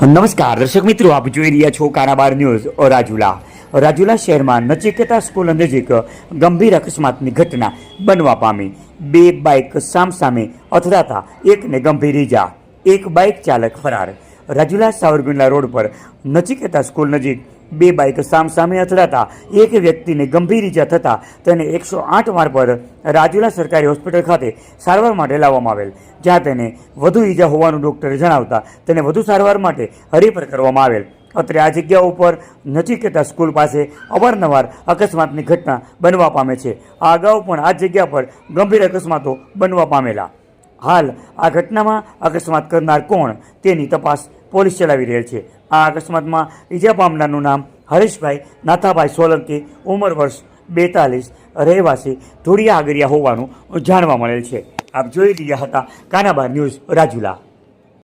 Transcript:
નમસ્કાર, દર્શક મિત્રો, આપ જોઈ રહ્યા છો કારાબાર ન્યૂઝ, રાજુલા. રાજુલા શહેરમાં નચિકેતા સ્કૂલ નજીક ગંભીર અકસ્માતની ઘટના બનવા પામી. બે બાઇક સામસામે અથડાતા એકને ગંભીર ઈજા, એક બાઇક ચાલક ફરાર. રાજુલા સાવરગુંડલા રોડ પર નચિકેતા સ્કૂલ નજીક બે બાઇક સામસામે અથડાતા, એક વ્યક્તિને ગંભીર ઈજા થતાં તેને એકસો આઠ માર્ગ પર રાજુલા સરકારી હોસ્પિટલ ખાતે સારવાર માટે લાવવામાં આવેલ. જ્યાં તેને વધુ ઈજા હોવાનું ડૉક્ટરે જણાવતા તેને વધુ સારવાર માટે હરીફર કરવામાં આવેલ. અત્રે આ જગ્યા ઉપર નચિકેતા સ્કૂલ પાસે અવારનવાર અકસ્માતની ઘટના બનવા પામે છે. આ અગાઉ પણ આ જગ્યા પર ગંભીર અકસ્માતો બનવા પામેલા. હાલ આ ઘટનામાં અકસ્માત કરનાર કોણ તેની તપાસ પોલીસ ચલાવી રહેલ છે. આ અકસ્માતમાં ઈજા પામનારનું નામ હરીશભાઈ નાથાભાઈ સોલંકી ઉંમર વર્ષ બેતાલીસ, રહેવાસી ધોળિયા આગરિયા હોવાનું જાણવા મળેલ છે. આપ જોઈ રહ્યા હતા કાનાબાર ન્યૂઝ રાજુલા.